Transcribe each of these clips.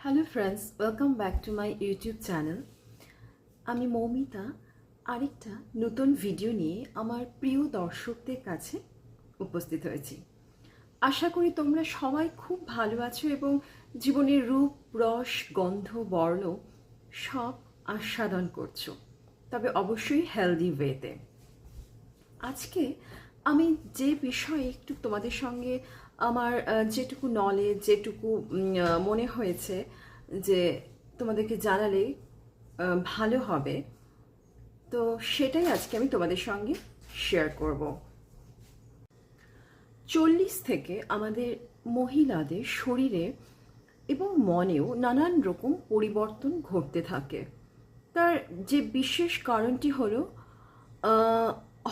Hello friends welcome back to my YouTube channel আমি মৌমিতা, আরেকটা নতুন ভিডিও নিয়ে আমার প্রিয় দর্শকদের কাছে উপস্থিত হয়েছি। আশা করি তোমরা সবাই খুব ভালো আছো এবং জীবনের রূপ, রস, গন্ধ, বর্ণ সব আস্বাদন করছ। তবে অবশ্যই হেলদি ওয়েতে আজকে আমি যে বিষয়ে একটু তোমাদের সঙ্গে আমার যেটুকু নলেজ যেটুকু মনে হয়েছে যে তোমাদেরকে জানালে ভালো হবে, তো সেটাই আজকে আমি তোমাদের সঙ্গে শেয়ার করব। চল্লিশ থেকে আমাদের মহিলাদের শরীরে এবং মনেও নানান রকম পরিবর্তন ঘটতে থাকে। তার যে বিশেষ কারণটি হলো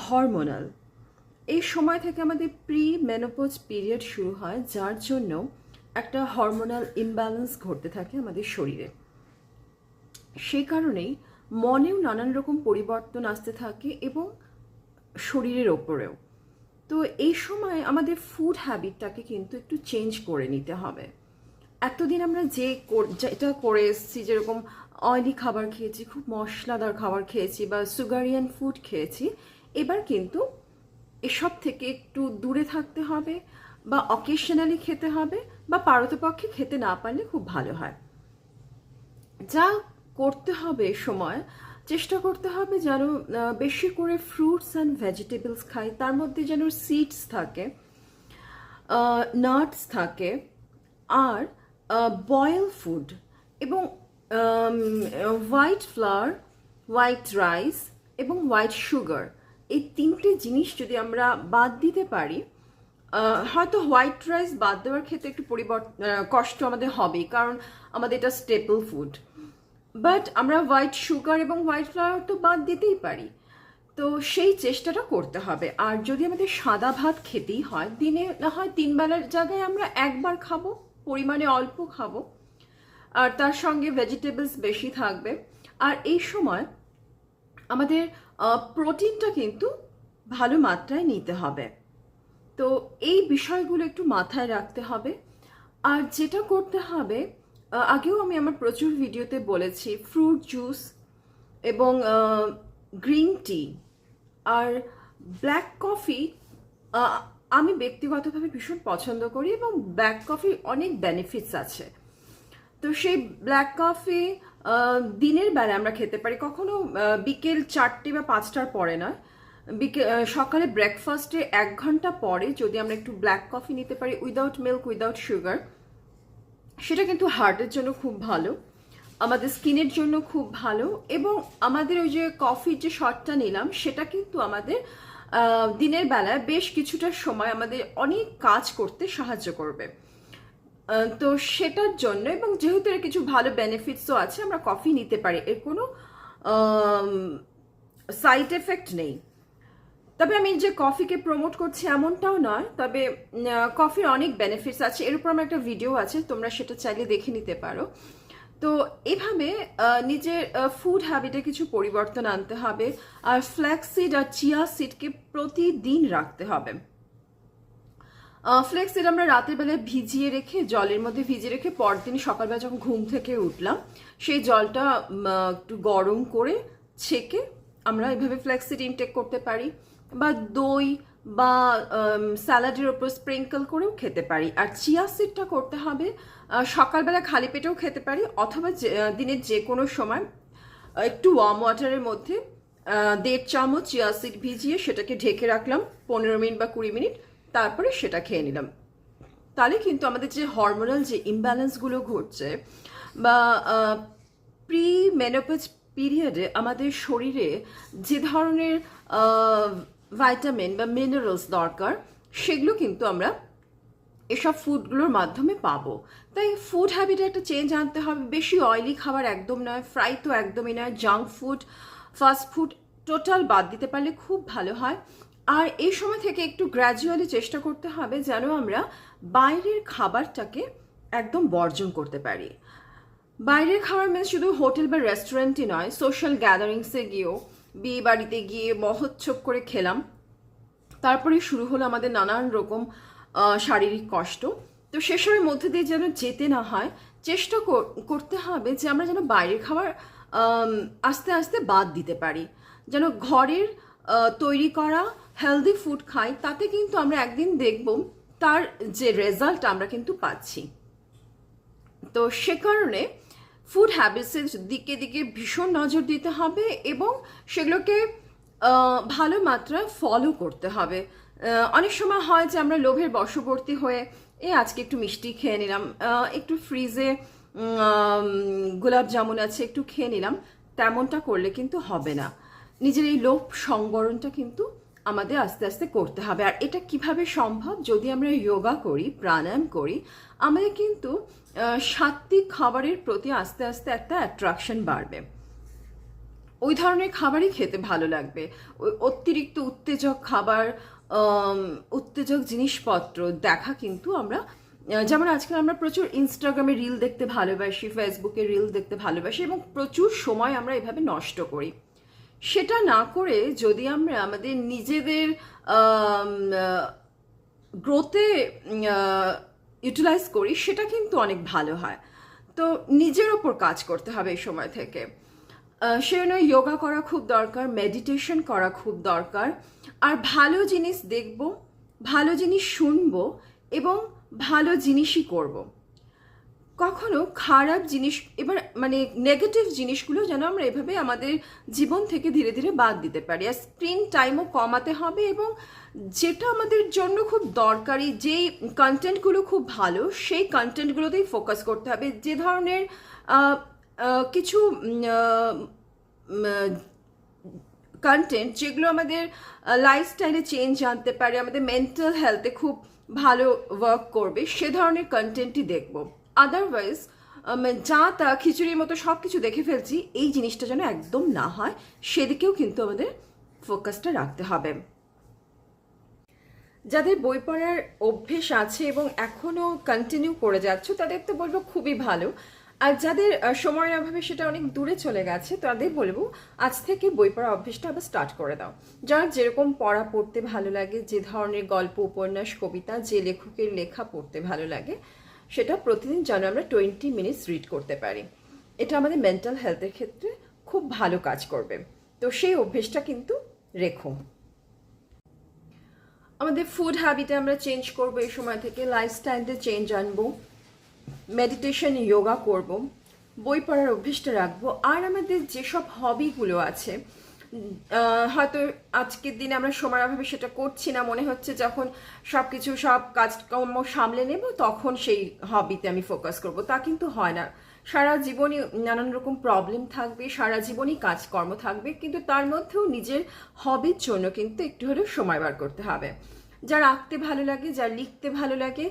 হরমোনাল এই সময় থেকে আমাদের প্রি মেনোপোজ পিরিয়ড শুরু হয়, যার জন্য একটা হরমোনাল ইমব্যালেন্স ঘটতে থাকে আমাদের শরীরে। সেই কারণেই মনেও নানান রকম পরিবর্তন আসতে থাকে এবং শরীরের ওপরেও। তো এই সময় আমাদের ফুড হ্যাবিটটাকে কিন্তু একটু চেঞ্জ করে নিতে হবে। এতদিন আমরা যে যেটা করে এসেছি, যেরকম অয়েলি খাবার খেয়েছি, খুব মশলাদার খাবার খেয়েছি বা সুগারিয়ান ফুড খেয়েছি, এবার কিন্তু এসব থেকে একটু দূরে থাকতে হবে বা অকেশনালি খেতে হবে বা পারতপক্ষে খেতে না পারলে খুব ভালো হয়। যা করতে হবে সময়, চেষ্টা করতে হবে যেন বেশি করে ফ্রুটস অ্যান্ড ভেজিটেবলস খাই, তার মধ্যে যেন সিডস থাকে নাটস থাকে, আর বয়েল ফুড এবং হোয়াইট ফ্লাওয়ার হোয়াইট রাইস এবং হোয়াইট সুগার এই তিনটে জিনিস যদি আমরা বাদ দিতে পারি হয়তো হোয়াইট রাইস বাদ দেওয়ার ক্ষেত্রে একটু পরিবর্তন কষ্ট আমাদের হবে কারণ আমাদের এটা স্টেপল ফুড বাট আমরা হোয়াইট সুগার এবং হোয়াইট ফ্লাওয়ার তো বাদ দিতেই পারি। তো সেই চেষ্টাটা করতে হবে। আর যদি আমাদের সাদা ভাত খেতেই হয়, দিনে না হয় তিন বেলার জায়গায় আমরা একবার খাব, পরিমাণে অল্প খাব। আর তার সঙ্গে ভেজিটেবলস বেশি থাকবে। আর এই সময় আমাদের প্রোটিনটা কিন্তু ভালো মাত্রায় নিতে হবে। তো এই বিষয়গুলো একটু মাথায় রাখতে হবে। আর যেটা করতে হবে আগেও আমি আমার প্রচুর ভিডিওতে বলেছি, ফ্রুট জুস এবং গ্রিন টি আর ব্ল্যাক কফি আমি ব্যক্তিগতভাবে ভীষণ পছন্দ করি এবং ব্ল্যাক কফির অনেক বেনিফিটস আছে। তো সেই ব্ল্যাক কফি দিনের বেলা আমরা খেতে পারি। কখনো বিকেল চারটে বা পাঁচটার পরে নয়। সকালে ব্রেকফাস্টে এক ঘণ্টা পরে যদি আমরা একটু ব্ল্যাক কফি নিতে পারি উইদাউট মিল্ক উইদাউট সুগার সেটা কিন্তু হার্টের জন্য খুব ভালো, আমাদের স্কিনের জন্য খুব ভালো, এবং আমাদের ওই যে কফির যে শটটা নিলাম, সেটা কিন্তু আমাদের দিনের বেলায় বেশ কিছুটা সময় আমাদের অনেক কাজ করতে সাহায্য করবে। তো সেটার জন্য এবং যেহেতু এর কিছু ভালো বেনিফিটসও আছে, আমরা কফি নিতে পারি। এর কোনো সাইড এফেক্ট নেই। তবে আমি যে কফিকে প্রমোট করছি এমনটাও নয়, তবে কফির অনেক বেনিফিটস আছে। এর উপর আমার একটা ভিডিও আছে, তোমরা সেটা চাইলে দেখে নিতে পারো। তো এভাবে নিজের ফুড হ্যাবিটে কিছু পরিবর্তন আনতে হবে। আর ফ্ল্যাক্সিড আর চিয়া সিডকে প্রতিদিন রাখতে হবে। ফ্লেক্সিড আমরা রাতের বেলায় ভিজিয়ে রেখে, জলের মধ্যে ভিজিয়ে রেখে পরদিন সকালবেলা যখন ঘুম থেকে উঠলাম, সেই জলটা একটু গরম করে ছেঁকে আমরা এভাবে ফ্লেক্সিড ইনটেক করতে পারি বা দই বা স্যালাডের ওপর স্প্রিঙ্কল করেও খেতে পারি। আর চিয়া সিডটা করতে হবে সকালবেলা খালি পেটেও খেতে পারি অথবা দিনের যে কোনো সময় একটু ওয়ার্ম ওয়াটারের মধ্যে দেড় চামচ চিয়া সিড ভিজিয়ে সেটাকে ঢেকে রাখলাম পনেরো মিনিট বা কুড়ি মিনিট। তারপরে সেটা খেয়ে নিলাম। তাহলে কিন্তু আমাদের যে হরমোনাল যে ইমব্যালেন্সগুলো ঘটছে বা প্রি মেনোপজ পিরিয়ডে আমাদের শরীরে যে ধরনের ভাইটামিন বা মিনারেলস দরকার, সেগুলো কিন্তু আমরা এসব ফুডগুলোর মাধ্যমে পাবো। তাই ফুড হ্যাবিটে একটা চেঞ্জ আনতে হবে। বেশি অয়েলি খাবার একদম নয় ফ্রাই তো একদমই নয় junk food fast food total বাদ দিতে পারলে খুব ভালো হয়। আর এই সময় থেকে একটু গ্র্যাজুয়ালি চেষ্টা করতে হবে যেন আমরা বাইরের খাবারটাকে একদম বর্জন করতে পারি। বাইরের খাবার মানে শুধু হোটেল বা রেস্টুরেন্টই নয় সোশ্যাল গ্যাদারিংসে গিয়েও, বিয়ে বাড়িতে গিয়ে মহোৎসব করে খেলাম। তারপরে শুরু হলো আমাদের নানান রকম শারীরিক কষ্ট। তো সেসবের মধ্যে দিয়ে যেন যেতে না হয়, চেষ্টা করতে হবে যে আমরা যেন বাইরের খাবার আস্তে আস্তে বাদ দিতে পারি। যেন ঘরের তৈরি করা হেলদি ফুড খাই, তাতে কিন্তু আমরা একদিন দেখব তার যে রেজাল্ট আমরা কিন্তু পাচ্ছি। তো সে কারণে ফুড হ্যাবিটসের দিকে দিকে ভীষণ নজর দিতে হবে এবং সেগুলোকে ভালো মাত্রায় ফলো করতে হবে। অনেক সময় হয় যে আমরা লোভের বশবর্তী হয়ে, এ, আজকে একটু মিষ্টি খেয়ে নিলাম। একটু ফ্রিজে গোলাপ জামুন আছে একটু খেয়ে নিলাম, তেমনটা করলে কিন্তু হবে না। নিজের এই লোভ সংবরণটা কিন্তু আমাদের আস্তে আস্তে করতে হবে। আর এটা কীভাবে সম্ভব? যদি আমরা যোগা করি, প্রাণায়াম করি, আমাদের কিন্তু সাত্বিক খাবারের প্রতি আস্তে আস্তে একটা অ্যাট্রাকশন বাড়বে। ওই ধরনের খাবারই খেতে ভালো লাগবে। ওই অতিরিক্ত উত্তেজক খাবার উত্তেজক জিনিসপত্র দেখা কিন্তু আমরা যেমন আজকাল আমরা প্রচুর ইনস্টাগ্রামে রিল দেখতে ভালোবাসি ফেসবুকে রিল দেখতে ভালোবাসি এবং প্রচুর সময় আমরা এভাবে নষ্ট করি। সেটা না করে যদি আমরা আমাদের নিজেদের গ্রোথে ইউটিলাইজ করি, সেটা কিন্তু অনেক ভালো হয়। তো নিজের ওপর কাজ করতে হবে এই সময় থেকে। সেজন্য যোগা করা খুব দরকার মেডিটেশন করা খুব দরকার। আর ভালো জিনিস দেখব, ভালো জিনিস শুনব এবং ভালো জিনিসই করব। কখনো খারাপ জিনিস, এবার মানে নেগেটিভ জিনিসগুলো যেন আমরা এভাবে আমাদের জীবন থেকে ধীরে ধীরে বাদ দিতে পারি। আর স্ক্রিন টাইমও কমাতে হবে এবং যেটা আমাদের জন্য খুব দরকারি, যেই কন্টেন্টগুলো খুব ভালো, সেই কন্টেন্টগুলোতেই ফোকাস করতে হবে। যে ধরনের কিছু কন্টেন্ট যেগুলো আমাদের লাইফস্টাইলে চেঞ্জ আনতে পারে, আমাদের মেন্টাল হেলথে খুব ভালো ওয়ার্ক করবে, সে ধরনের কন্টেন্টই দেখব। আদারওয়াইজ যা তা খিচুড়ির মতো সব কিছু দেখে ফেলছি, এই জিনিসটা যেন একদম না হয়, সেদিকেও কিন্তু আমাদের ফোকাসটা রাখতে হবে। যাদের বই পড়ার অভ্যেস আছে এবং এখনও কন্টিনিউ করে যাচ্ছ, তাদের তো বলব খুবই ভালো। আর যাদের সময়ের অভাবে সেটা অনেক দূরে চলে গেছে, তাদের বলব আজ থেকে বই পড়া অভ্যেসটা আবার স্টার্ট করে দাও। যার যেরকম পড়া পড়তে ভালো লাগে, যে ধরনের গল্প, উপন্যাস, কবিতা, যে লেখকের লেখা পড়তে ভালো লাগে সেটা প্রতিদিন যেন আমরা টোয়েন্টি মিনিটস রিড করতে পারি। এটা আমাদের মেন্টাল হেলথের ক্ষেত্রে খুব ভালো কাজ করবে। তো সেই অভ্যেসটা কিন্তু রেখো। আমাদের ফুড হ্যাবিটে আমরা চেঞ্জ করব এই সময় থেকে লাইফস্টাইলে চেঞ্জ আনব মেডিটেশন যোগা করব, বই পড়ার অভ্যেসটা রাখব, আর আমাদের যেসব হবিগুলো আছে হয়তো আজকের দিনে আমরা সময়ের অভাবে সেটা করছি না। মনে হচ্ছে যখন সব কিছু সব কাজকর্ম সামলে নেব, তখন সেই হবিতে আমি ফোকাস করব। তা কিন্তু হয় না। সারা জীবনই নানান রকম প্রবলেম থাকবে, সারা জীবনই কাজকর্ম থাকবে, কিন্তু তার মধ্যেও নিজের হবির জন্য কিন্তু একটু হলেও সময় বার করতে হবে। যার আঁকতে ভালো লাগে, যার লিখতে ভালো লাগে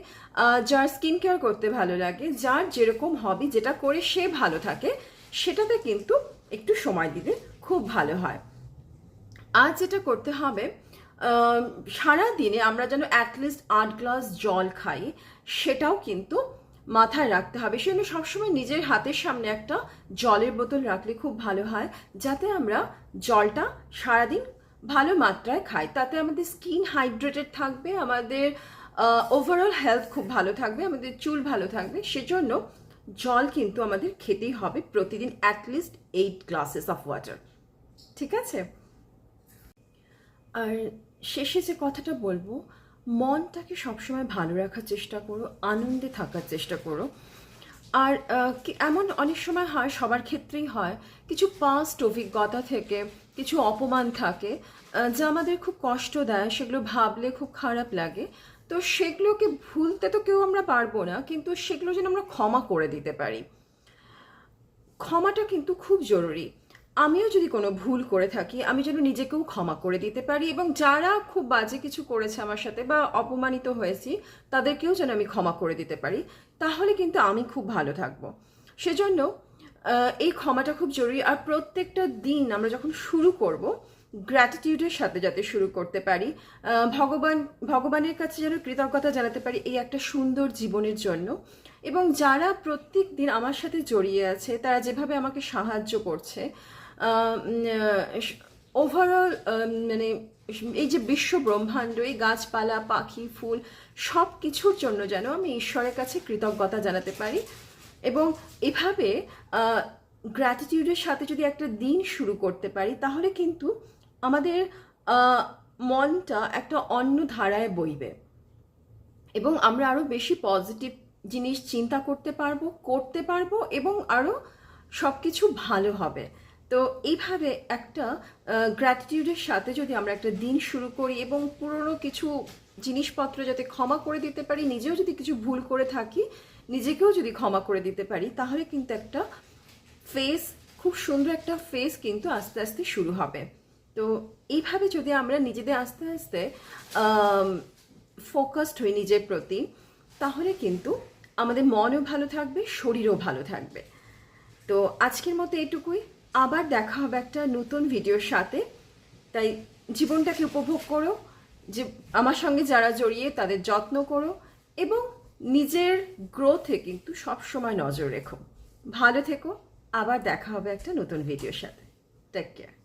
যার স্কিন কেয়ার করতে ভালো লাগে, যার যেরকম হবি যেটা করে সে ভালো থাকে, সেটাতে কিন্তু একটু সময় দিলে খুব ভালো হয়। আজ যেটা করতে হবে সারা দিনে আমরা যেন অ্যাটলিস্ট আট গ্লাস জল খাই, সেটাও কিন্তু মাথায় রাখতে হবে। সেজন্য সবসময় নিজের হাতের সামনে একটা জলের বোতল রাখলে খুব ভালো হয়, যাতে আমরা জলটা সারাদিন ভালো মাত্রায় খাই। তাতে আমাদের স্কিন হাইড্রেটেড থাকবে, আমাদের ওভারঅল হেলথ খুব ভালো থাকবে, আমাদের চুল ভালো থাকবে। সেজন্য জল কিন্তু আমাদের খেতেই হবে প্রতিদিন at least eight glasses of water ঠিক আছে? আর শেষে যে কথাটা বলব, মনটাকে সবসময় ভালো রাখার চেষ্টা করো, আনন্দে থাকার চেষ্টা করো। আর এমন অনেক সময় হয়, সবার ক্ষেত্রেই হয়, কিছু পাস্ট অভিজ্ঞতা থেকে কিছু অপমান থাকে যা আমাদের খুব কষ্ট দেয়, সেগুলো ভাবলে খুব খারাপ লাগে। তো সেগুলোকে ভুলতে তো কেউ আমরা পারব না, কিন্তু সেগুলো যেন আমরা ক্ষমা করে দিতে পারি। ক্ষমাটা কিন্তু খুব জরুরি। আমিও যদি কোনো ভুল করে থাকি, আমি যেন নিজেকেও ক্ষমা করে দিতে পারি এবং যারা খুব বাজে কিছু করেছে আমার সাথে বা অপমানিত হয়েছি, তাদেরকেও যেন আমি ক্ষমা করে দিতে পারি, তাহলে কিন্তু আমি খুব ভালো থাকব। সেজন্য এই ক্ষমাটা খুব জরুরি। আর প্রত্যেকটা দিন আমরা যখন শুরু করব গ্র্যাটিটিউডের সাথে যাতে শুরু করতে পারি ভগবান, ভগবানের কাছে যেন কৃতজ্ঞতা জানাতে পারি এই একটা সুন্দর জীবনের জন্য। এবং যারা প্রত্যেক দিন আমার সাথে জড়িয়ে আছে, তারা যেভাবে আমাকে সাহায্য করছে ওভারঅল মানে এই যে বিশ্ব ব্রহ্মাণ্ড, এই গাছপালা, পাখি, ফুল সব কিছুর জন্য যেন আমি ঈশ্বরের কাছে কৃতজ্ঞতা জানাতে পারি। এবং এভাবে গ্র্যাটিটিউডের সাথে যদি একটা দিন শুরু করতে পারি, তাহলে কিন্তু আমাদের মনটা একটা অন্য ধারায় বইবে। এবং আমরা আরও বেশি পজিটিভ জিনিস চিন্তা করতে পারব করতে পারব এবং আরও সব কিছু ভালো হবে। তো এইভাবে একটা গ্র্যাটিটিউডের সাথে যদি আমরা একটা দিন শুরু করি এবং পুরনো কিছু জিনিসপত্র যাতে ক্ষমা করে দিতে পারি, নিজেও যদি কিছু ভুল করে থাকি, নিজেকেও যদি ক্ষমা করে দিতে পারি, তাহলে কিন্তু একটা ফেস খুব সুন্দর একটা ফেস কিন্তু আস্তে আস্তে শুরু হবে। তো এইভাবে যদি আমরা নিজেদের আস্তে আস্তে ফোকাসড হই নিজের প্রতি, তাহলে কিন্তু আমাদের মনও ভালো থাকবে, শরীরও ভালো থাকবে। তো আজকের মতো এটুকুই আবার দেখা হবে একটা নতুন ভিডিওর সাথে। তাই জীবনটাকে উপভোগ করো, যে আমার সঙ্গে যারা জড়িয়ে তাদের যত্ন করো এবং নিজের গ্রোথে কিন্তু সবসময় নজর রেখো। ভালো থেকো, আবার দেখা হবে একটা নতুন ভিডিওর সাথে। Take care